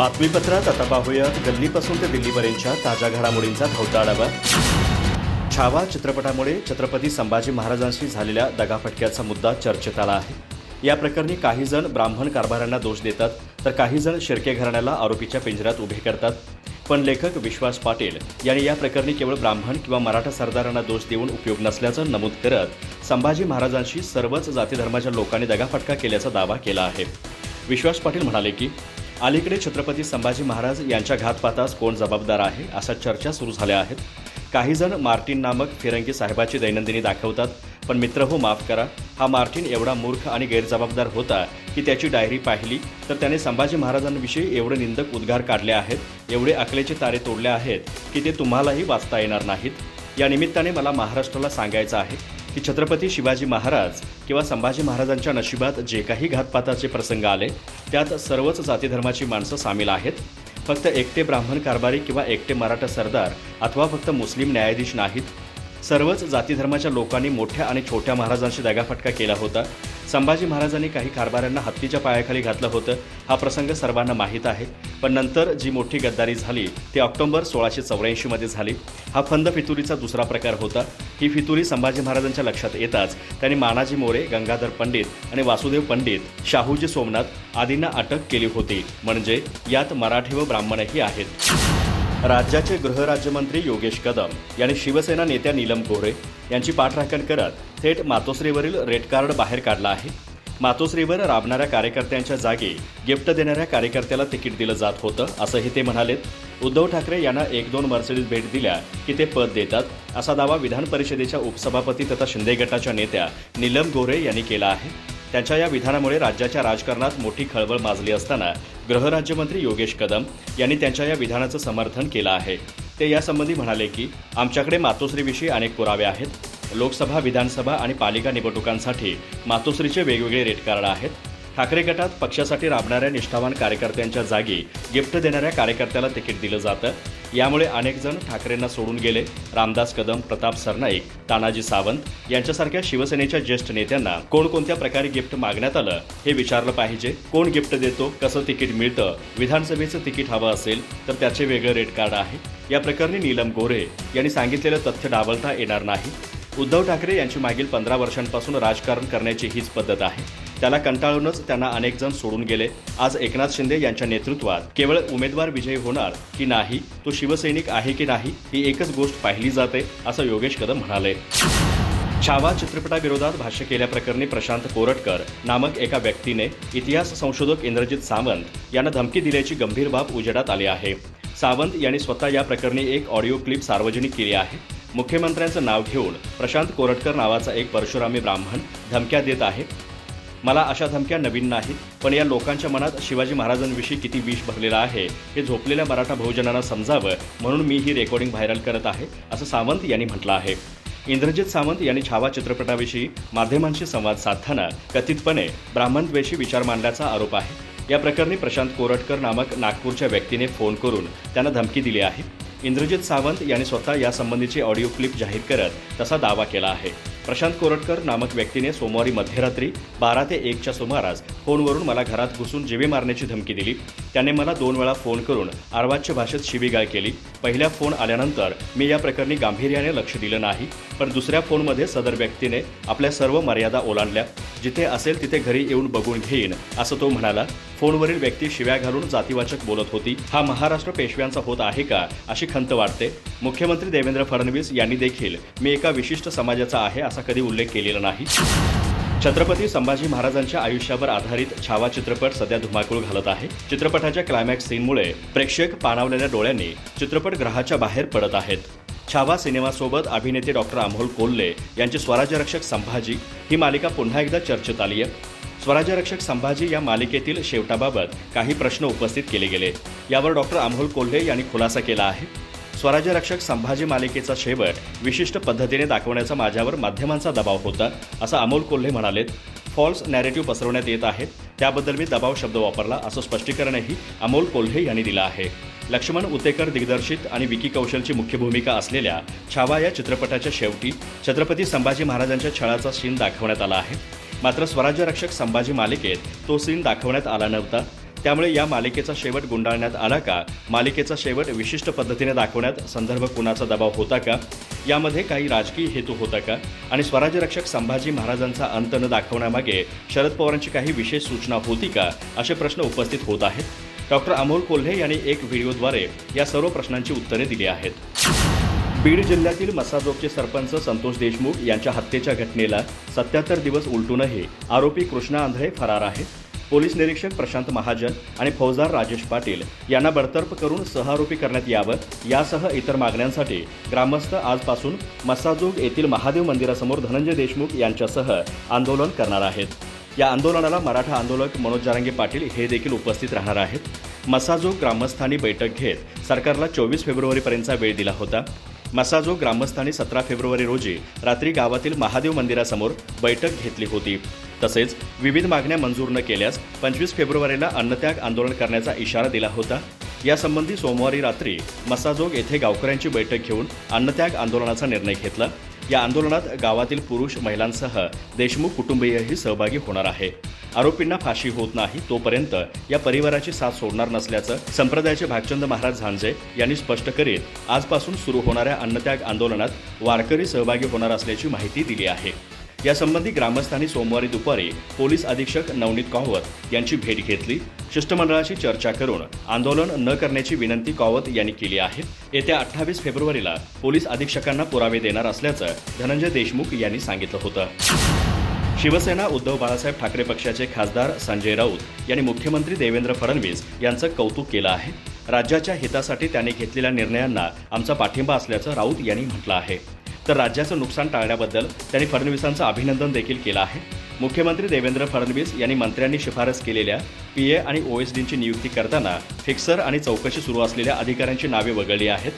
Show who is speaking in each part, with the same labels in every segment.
Speaker 1: बातमीपत्रात आता पाहूयात. गल्लीपासून ते दिल्लीपर्यंतच्या ताज्या घडामोडींचा धावता आढावा. छावा चित्रपटामुळे छत्रपती संभाजी महाराजांशी झालेल्या दगाफटक्याचा मुद्दा चर्चेत आला आहे. या प्रकरणी काही जण ब्राह्मण कारभारांना दोष देतात तर काही जण शिर्के घराण्याला आरोपीच्या पिंजऱ्यात उभे करतात. पण लेखक विश्वास पाटील यांनी या प्रकरणी केवळ ब्राह्मण किंवा मराठा सरदारांना दोष देऊन उपयोग नसल्याचं नमूद करत संभाजी महाराजांशी सर्वच जातीधर्माच्या लोकांनी दगाफटका केल्याचा दावा केला आहे. विश्वास पाटील म्हणाले की अलीकडे छत्रपती संभाजी महाराज यांच्या घातपातास कोण जबाबदार आहे अशा चर्चा सुरू झाल्या आहेत. काही जण मार्टिन नामक फिरंगी साहेबाची दैनंदिनी दाखवतात पण मित्र हो माफ करा. हा मार्टिन एवढा मूर्ख आणि गैरजबाबदार होता की त्याची डायरी पाहिली तर त्याने संभाजी महाराजांविषयी एवढे निंदक उद्गार काढले आहेत एवढे अकलेचे तारे तोडले आहेत की ते तुम्हालाही वाचता येणार नाहीत. या निमित्ताने मला महाराष्ट्राला सांगायचं आहे की छत्रपती शिवाजी महाराज किंवा संभाजी महाराजांच्या नशिबात जे काही घातपाताचे प्रसंग आले त्यात सर्वच जातीधर्माची माणसं सामील आहेत. फक्त एकटे ब्राह्मण कारभारी किंवा एकटे मराठा सरदार अथवा फक्त मुस्लिम न्यायाधीश नाहीत. सर्वच जातीधर्माच्या लोकांनी मोठ्या आणि छोट्या महाराजांशी दगाफटका केला होता. संभाजी महाराजांनी काही कारभाऱ्यांना हत्तीच्या पायाखाली घातलं होतं. हा प्रसंग सर्वांना माहीत आहे. पण नंतर जी मोठी गद्दारी झाली ती ऑक्टोबर सोळाशे चौऱ्याऐंशीमध्ये झाली. हा फंद फितुरीचा दुसरा प्रकार होता. ही फितुरी संभाजी महाराजांच्या लक्षात येताच त्यांनी मानाजी मोरे गंगाधर पंडित आणि वासुदेव पंडित शाहूजी सोमनाथ आदींना अटक केली होती. म्हणजे यात मराठी व ब्राह्मणही आहेत. राज्याचे गृहराज्यमंत्री योगेश कदम यांनी शिवसेना नेत्या नीलम गोरे यांची पाठराखण करत थेट मातोश्रीवरील रेड कार्ड बाहेर काढला आहे. मातोश्रीवर राबणाऱ्या कार्यकर्त्यांच्या जागी गिफ्ट देणाऱ्या कार्यकर्त्याला तिकीट दिलं जात होतं असंही ते म्हणालेत. उद्धव ठाकरे यांना एक दोन मर्सिडीज भेट दिल्या की ते पद देतात असा दावा विधान परिषदेच्या उपसभापती तथा शिंदे गटाच्या नेत्या नीलम गोरे यांनी केला आहे. त्यांच्या या विधानामुळे राज्याच्या राजकारणात मोठी खळबळ माजली असताना गृहराज्यमंत्री योगेश कदम यांनी त्यांच्या या विधानाचं समर्थन केलं आहे. ते यासंबंधी म्हणाले की आमच्याकडे मातोश्रीविषयी अनेक पुरावे आहेत. लोकसभा विधानसभा आणि पालिका निवडणुकांसाठी मातोश्रीचे वेगवेगळे रेट कार्ड आहेत. ठाकरे गटात पक्षासाठी राबणाऱ्या निष्ठावान कार्यकर्त्यांच्या जागी गिफ्ट देणाऱ्या कार्यकर्त्याला तिकीट दिलं जातं. यामुळे अनेक जण ठाकरेंना सोडून गेले. रामदास कदम प्रताप सरनाईक तानाजी सावंत यांच्यासारख्या शिवसेनेच्या ज्येष्ठ नेत्यांना कोणकोणत्या प्रकारे गिफ्ट मागण्यात आलं हे विचारलं पाहिजे. कोण गिफ्ट देतो कसं तिकीट मिळतं विधानसभेचं तिकीट हवं असेल तर त्याचे वेगळं रेट कार्ड आहे. या प्रकरणी नीलम गोरे यांनी सांगितलेलं तथ्य डावलता येणार नाही. उद्धव ठाकरे यांची मागील पंधरा वर्षांपासून राजकारण करण्याची हीच पद्धत आहे. त्याला कंटाळूनच त्यांना अनेक जण सोडून गेले. आज एकनाथ शिंदे यांच्या नेतृत्वात केवळ उमेदवार विजयी होणार की नाही तो शिवसैनिक आहे की नाही ही एकच गोष्ट पाहिली जाते असं योगेश कदम म्हणाले. छावा चित्रपटाविरोधात भाष्य केल्याप्रकरणी प्रशांत कोरटकर नामक एका व्यक्तीने इतिहास संशोधक इंद्रजित सावंत यांना धमकी दिल्याची गंभीर बाब उजेडात आली आहे. सावंत यांनी स्वतः या प्रकरणी एक ऑडिओ क्लिप सार्वजनिक केली आहे. मुख्यमंत्र्यांचं नाव घेऊन प्रशांत कोरटकर नावाचा एक परशुरामी ब्राह्मण धमक्या देत आहे. मला अशा धमक्या नवीन नाहीत पण या लोकांच्या मनात शिवाजी महाराजांविषयी किती विष भरलेलं आहे हे झोपलेल्या मराठा बहुजनांना समजावं म्हणून मी ही रेकॉर्डिंग व्हायरल करत आहे असं सावंत यांनी म्हटलं आहे. इंद्रजित सावंत यांनी छावा चित्रपटाविषयी माध्यमांशी संवाद साधताना कथितपणे ब्राह्मणद्वेषी विचार मांडल्याचा आरोप आहे. या प्रकरणी प्रशांत कोरटकर नामक नागपूरच्या व्यक्तीने फोन करून त्यांना धमकी दिली आहे. इंद्रजित सावंत यांनी स्वतः यासंबंधीची ऑडिओ क्लिप जाहीर करत तसा दावा केला आहे. प्रशांत कोरटकर नामक व्यक्तीने सोमवारी मध्यरात्री बारा ते एकच्या सुमारास फोनवरून मला घरात घुसून जिवे मारण्याची धमकी दिली. त्याने मला दोन वेळा फोन करून आर्वाच्य भाषेत शिवीगाळ केली. पहिल्या फोन आल्यानंतर मी या प्रकरणी गांभीर्याने लक्ष दिलं नाही पण दुसऱ्या फोनमध्ये सदर व्यक्तीने आपल्या सर्व मर्यादा ओलांडल्या. जिथे असेल तिथे घरी येऊन बघून घेईन असं तो म्हणाला. फोनवरील व्यक्ती शिव्या घालून जातीवाचक बोलत होती. हा महाराष्ट्र पेशव्यांचा होत आहे का अशी खंत वाटते मुख्यमंत्री देवेंद्र फडणवीस यांनी देखील मी एका विशिष्ट समाजाचा आहे असा कधी उल्लेख केलेला नाही. छत्रपती संभाजी महाराजांच्या आयुष्यावर आधारित छावा चित्रपट सध्या धुमाकूळ घालत आहे. चित्रपटाच्या क्लायमॅक्स सीनमुळे प्रेक्षक पाणावलेल्या डोळ्यांनी चित्रपट ग्रहाच्या बाहेर पडत आहेत. छावा सिनेमासोबत अभिनेते डॉक्टर अमोल कोल्हे यांची स्वराज्यरक्षक संभाजी ही मालिका पुन्हा एकदा चर्चेत आली आहे. स्वराज्यरक्षक संभाजी या मालिकेतील शेवटाबाबत काही प्रश्न उपस्थित केले गेले. यावर डॉक्टर अमोल कोल्हे यांनी खुलासा केला आहे. स्वराज्य रक्षक संभाजी मालिकेचा शेवट विशिष्ट पद्धतीने दाखवण्याचा माझ्यावर माध्यमांचा दबाव होता असं अमोल कोल्हे म्हणालेत. फॉल्स नॅरेटिव्ह पसरवण्यात येत आहेत त्याबद्दल मी दबाव शब्द वापरला असं स्पष्टीकरणही अमोल कोल्हे यांनी दिलं आहे. लक्ष्मण उतेकर दिग्दर्शित आणि विकी कौशलची मुख्य भूमिका असलेल्या छावा या चित्रपटाच्या शेवटी छत्रपती संभाजी महाराजांच्या छळाचा सीन दाखवण्यात आला आहे. मात्र स्वराज्य रक्षक संभाजी मालिकेत तो सीन दाखवण्यात आला नव्हता. त्यामुळे या मालिकेचा शेवट गुंडाळण्यात आला का? मालिकेचा शेवट विशिष्ट पद्धतीने दाखवण्यात संदर्भ कुणाचा दबाव होता का? यामध्ये काही राजकीय हेतू होता का? आणि स्वराज्यरक्षक संभाजी महाराजांचा अंत न दाखवण्यामागे शरद पवारांची काही विशेष सूचना होती का? असे प्रश्न उपस्थित होत आहेत. डॉक्टर अमोल कोल्हे यांनी एक व्हिडिओद्वारे या सर्व प्रश्नांची उत्तरे दिली आहेत. बीड जिल्ह्यातील मसाजोगचे सरपंच संतोष देशमुख यांच्या हत्येच्या घटनेला सत्याहत्तर दिवस उलटूनही आरोपी कृष्णा आंधळे फरार आहेत. पोलीस निरीक्षक प्रशांत महाजन आणि फौजदार राजेश पाटील यांना बडतर्फ करून सहआरोपी करण्यात यावं यासह इतर मागण्यांसाठी ग्रामस्थ आजपासून मसाजोग येथील महादेव मंदिरासमोर धनंजय देशमुख यांच्यासह आंदोलन करणार आहेत. या आंदोलनाला मराठा आंदोलक मनोज जारांगे पाटील हे देखील उपस्थित राहणार आहेत. मसाजोग ग्रामस्थांनी बैठक घेत सरकारला चोवीस फेब्रुवारीपर्यंतचा वेळ दिला होता. मसाजोग ग्रामस्थांनी सतरा फेब्रुवारी रोजी रात्री गावातील महादेव मंदिरासमोर बैठक घेतली होती. तसेच विविध मागण्या मंजूर न केल्यास पंचवीस फेब्रुवारीला अन्नत्याग आंदोलन करण्याचा इशारा दिला होता. यासंबंधी सोमवारी रात्री मसाजोग येथे गावकऱ्यांची बैठक घेऊन अन्नत्याग आंदोलनाचा निर्णय घेतला. या आंदोलनात गावातील पुरुष महिलांसह देशमुख कुटुंबीयही सहभागी होणार आहे. आरोपींना फाशी होत नाही तोपर्यंत या परिवाराची साथ सोडणार नसल्याचं संप्रदायाचे भागचंद महाराज झांजे यांनी स्पष्ट करीत आजपासून सुरू होणाऱ्या अन्नत्याग आंदोलनात वारकरी सहभागी होणार असल्याची माहिती दिली आहे. यासंबंधी ग्रामस्थांनी सोमवारी दुपारी पोलीस अधीक्षक नवनीत कावत यांची भेट घेतली. शिष्टमंडळाशी चर्चा करून आंदोलन न करण्याची विनंती कावत यांनी केली आहे. येत्या अठ्ठावीस फेब्रुवारीला पोलीस अधीक्षकांना पुरावे देणार असल्याचं धनंजय देशमुख यांनी सांगितलं होतं. शिवसेना उद्धव बाळासाहेब ठाकरे पक्षाचे खासदार संजय राऊत यांनी मुख्यमंत्री देवेंद्र फडणवीस यांचं कौतुक केलं आहे. राज्याच्या हितासाठी त्यांनी घेतलेल्या निर्णयांना आमचा पाठिंबा असल्याचं राऊत यांनी म्हटलं आहे. तर राज्याचं नुकसान टाळण्याबद्दल त्यांनी फडणवीसांचं अभिनंदन देखील केलं आहे. मुख्यमंत्री देवेंद्र फडणवीस यांनी मंत्र्यांनी शिफारस केलेल्या पी ए आणि ओ एस डींची नियुक्ती करताना फिक्सर आणि चौकशी सुरू असलेल्या अधिकाऱ्यांची नावे वगळली आहेत.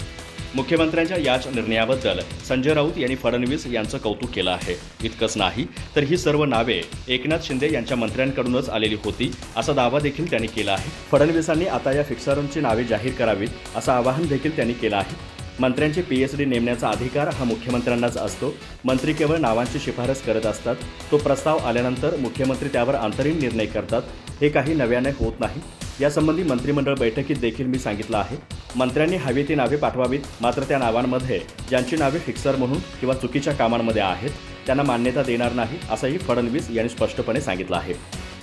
Speaker 1: मुख्यमंत्र्यांच्या याच निर्णयाबद्दल संजय राऊत यांनी फडणवीस यांचं कौतुक केलं आहे. इतकंच नाही तर ही सर्व नावे एकनाथ शिंदे यांच्या मंत्र्यांकडूनच आलेली होती असा दावा देखील त्यांनी केला आहे. फडणवीसांनी आता या फिक्सरांची नावे जाहीर करावीत असं आवाहन देखील त्यांनी केलं आहे. मंत्र्यांची पी एच डी नेमण्याचा अधिकार हा मुख्यमंत्र्यांनाच असतो. मंत्री केवळ नावांची शिफारस करत असतात. तो प्रस्ताव आल्यानंतर मुख्यमंत्री त्यावर अंतरिम निर्णय करतात. हे काही नव्याने होत नाही. यासंबंधी मंत्रिमंडळ बैठकीत देखील मी सांगितलं आहे. मंत्र्यांनी हवी ती नावे पाठवावीत मात्र त्या नावांमध्ये ज्यांची नावे फिक्सर म्हणून किंवा चुकीच्या कामांमध्ये आहेत त्यांना मान्यता देणार नाही असंही फडणवीस यांनी स्पष्टपणे सांगितलं आहे.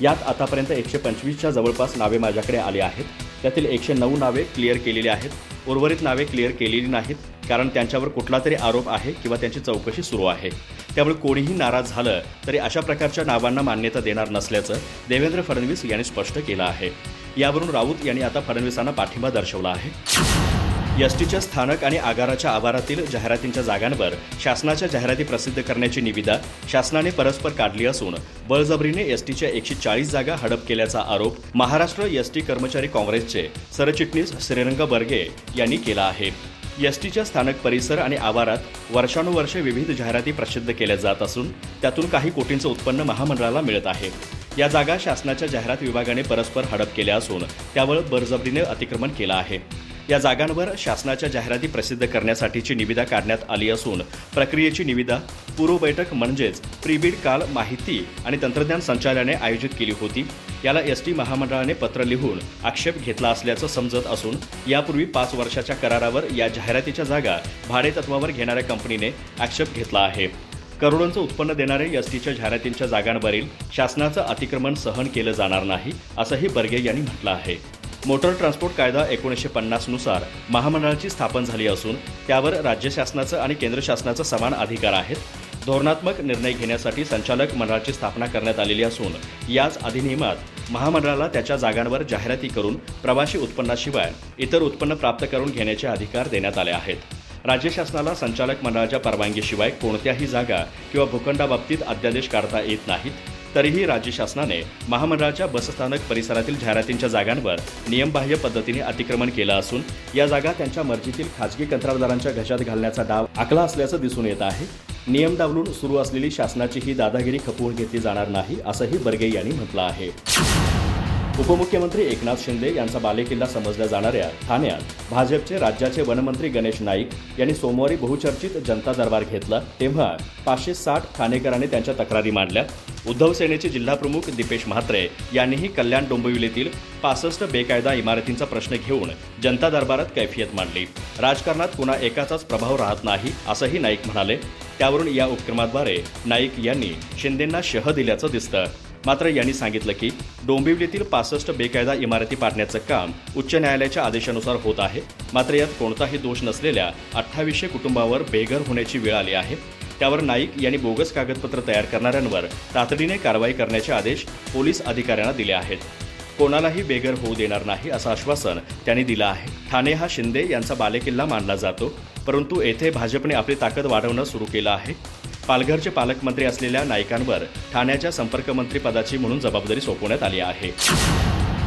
Speaker 1: यात आतापर्यंत एकशे पंचवीसच्या जवळपास नावे माझ्याकडे आली आहेत. त्यातील एकशे नऊ नावे क्लिअर केलेली आहेत. उर्वरित नावे क्लिअर केलेली नाहीत कारण त्यांच्यावर कुठला तरी आरोप आहे किंवा त्यांची चौकशी सुरू आहे. त्यामुळे कोणीही नाराज झालं तरी अशा प्रकारच्या नावांना मान्यता देणार नसल्याचं देवेंद्र फडणवीस यांनी स्पष्ट केलं आहे. यावरून राऊत यांनी आता फडणवीसांना पाठिंबा दर्शवला आहे. एसटीच्या स्थानक आणि आगाराच्या आवारातील जाहिरातींच्या जागांवर शासनाच्या जाहिराती प्रसिद्ध करण्याची निविदा शासनाने परस्पर काढली असून बळजबरीने एसटीच्या एकशे चाळीस जागा हडप केल्याचा आरोप महाराष्ट्र एसटी कर्मचारी काँग्रेसचे सरचिटणीस श्रीरंग बर्गे यांनी केला आहे. एसटीच्या स्थानक परिसर आणि आवारात वर्षानुवर्षे विविध जाहिराती प्रसिद्ध केल्या जात असून त्यातून काही कोटींचं उत्पन्न महामंडळाला मिळत आहे. या जागा शासनाच्या जाहिरात विभागाने परस्पर हडप केल्या असून त्यावर बरजबरीने अतिक्रमण केलं आहे. या जागांवर शासनाच्या जाहिराती प्रसिद्ध करण्यासाठीची निविदा काढण्यात आली असून प्रक्रियेची निविदा पूर्व बैठक म्हणजेच प्रीबीड काल माहिती आणि तंत्रज्ञान संचालनाने आयोजित केली होती. याला एस टी महामंडळाने पत्र लिहून आक्षेप घेतला असल्याचं समजत असून यापूर्वी पाच वर्षाच्या करारावर या जाहिरातीच्या जागा भाडेतत्वावर घेणाऱ्या कंपनीने आक्षेप घेतला आहे. करोडोंचं उत्पन्न देणारे एसटीच्या जाहिरातींच्या जागांवरील शासनाचं अतिक्रमण सहन केलं जाणार नाही असंही बर्गे यांनी म्हटलं आहे. मोटर ट्रान्सपोर्ट कायदा एकोणीसशे पन्नासनुसार महामंडळाची स्थापन झाली असून त्यावर राज्य शासनाचं आणि केंद्र शासनाचं समान अधिकार आहेत. धोरणात्मक निर्णय घेण्यासाठी संचालक मंडळाची स्थापना करण्यात आलेली असून याच अधिनियमात महामंडळाला त्याच्या जागांवर जाहिराती करून प्रवासी उत्पन्नाशिवाय इतर उत्पन्न प्राप्त करून घेण्याचे अधिकार देण्यात आले आहेत. राज्य शासनाला संचालक मंडळाच्या परवानगीशिवाय कोणत्याही जागा किंवा भूखंडाबाबतीत अध्यादेश काढता येत नाहीत तरीही राज्य शासनाने महामंडळाच्या बसस्थानक परिसरातील जाहिरातींच्या जागांवर नियमबाह्य पद्धतीने अतिक्रमण केलं असून या जागा त्यांच्या मर्जीतील खाजगी कंत्राटदारांच्या घशात घालण्याचा डाव आखला असल्याचं दिसून येत आहे. नियम डावलून सुरू असलेली शासनाची ही दादागिरी खपवून घेतली जाणार नाही असंही बर्गे यांनी म्हटलं आहे. उपमुख्यमंत्री एकनाथ शिंदे यांचा बालेकिल्ला समजल्या जाणाऱ्या ठाण्यात भाजपचे राज्याचे वनमंत्री गणेश नाईक यांनी सोमवारी बहुचर्चित जनता दरबार घेतला. तेव्हा पाचशे साठ ठाणेकरांनी त्यांच्या तक्रारी मांडल्या. उद्धव सेनेचे जिल्हाप्रमुख दीपेश म्हात्रे यांनीही कल्याण डोंबिवलीतील पासष्ट बेकायदा इमारतींचा प्रश्न घेऊन जनता दरबारात कैफियत मांडली. राजकारणात कुणा एकाचाच प्रभाव राहत नाही असंही नाईक म्हणाले. त्यावरून या उपक्रमाद्वारे नाईक यांनी शिंदेंना शह दिल्याचं दिसतं. मात्र यांनी सांगितलं की डोंबिवलीतील पासष्ट बेकायदा इमारती पाडण्याचं काम उच्च न्यायालयाच्या आदेशानुसार होत आहे. मात्र यात कोणताही दोष नसलेल्या अठ्ठावीसशे कुटुंबावर बेघर होण्याची वेळ आली आहे. त्यावर नाईक यांनी बोगस कागदपत्र तयार करणाऱ्यांवर तातडीने कारवाई करण्याचे आदेश पोलीस अधिकाऱ्यांना दिले आहेत. कोणालाही बेघर होऊ देणार नाही असं आश्वासन त्यांनी दिलं आहे. ठाणे हा शिंदे यांचा बालेकिल्ला मानला जातो परंतु येथे भाजपने आपली ताकद वाढवणं सुरू केलं आहे. पालघरचे पालकमंत्री असलेल्या नाईकांवर ठाण्याच्या संपर्कमंत्री पदाची म्हणून जबाबदारी सोपवण्यात आली आहे.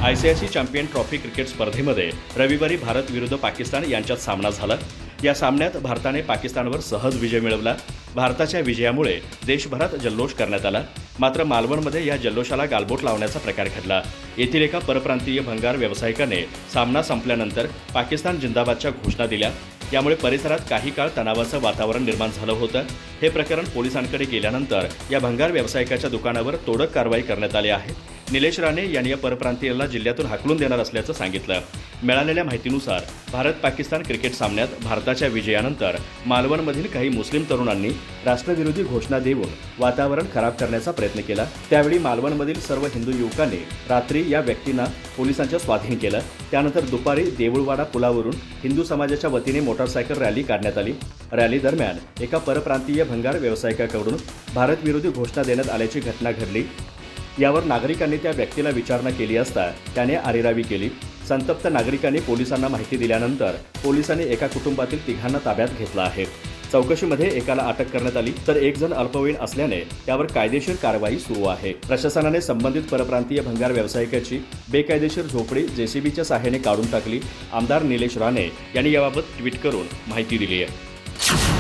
Speaker 1: आयसीआयसी चॅम्पियन ट्रॉफी क्रिकेट स्पर्धेमध्ये रविवारी भारत विरुद्ध पाकिस्तान यांच्यात सामना झाला. या सामन्यात भारताने पाकिस्तानवर सहज विजय मिळवला. भारताच्या विजयामुळे देशभरात जल्लोष करण्यात आला. मात्र मालवणमध्ये या जल्लोषाला गालबोट लावण्याचा प्रकार घडला. येथील एका परप्रांतीय भंगार व्यावसायिकाने सामना संपल्यानंतर पाकिस्तान जिंदाबादच्या घोषणा दिल्या. यामुळे परिसरात काही काळ तणावाचं वातावरण निर्माण झालं होतं. हे प्रकरण पोलिसांकडे गेल्यानंतर या भंगार व्यावसायिकाच्या दुकानावर तोडक कारवाई करण्यात आली आहे. निलेश राणे यांनी या परप्रांतीयाला जिल्ह्यातून हाकलून देणार असल्याचं सांगितलं. मिळालेल्या माहितीनुसार भारत पाकिस्तान क्रिकेट सामन्यात भारताच्या विजयानंतर मालवणमधील काही मुस्लिम तरुणांनी राष्ट्रविरोधी घोषणा देऊन वातावरण खराब करण्याचा प्रयत्न केला. त्यावेळी मालवणमधील सर्व हिंदू युवकांनी रात्री या व्यक्तींना पोलिसांच्या स्वाधीन केलं. त्यानंतर दुपारी देऊळवाडा पुलावरून हिंदू समाजाच्या वतीने मोटारसायकल रॅली काढण्यात आली. रॅली दरम्यान एका परप्रांतीय भंगार व्यावसायिकाकडून भारतविरोधी घोषणा देण्यात आल्याची घटना घडली. यावर नागरिकांनी त्या व्यक्तीला विचारणा केली असता त्याने आरेरावी केली. संतप्त नागरिकांनी पोलिसांना माहिती दिल्यानंतर पोलिसांनी एका कुटुंबातील तिघांना ताब्यात घेतलं आहे. चौकशीमध्ये एकाला अटक करण्यात आली तर एक जण अल्पवयीन असल्याने त्यावर कायदेशीर कारवाई सुरू आहे. प्रशासनाने संबंधित परप्रांतीय भंगार व्यावसायिकाची बेकायदेशीर झोपडी जेसीबीच्या सहाय्याने काढून टाकली. आमदार निलेश राणे यांनी याबाबत ट्विट करून माहिती दिली आहे.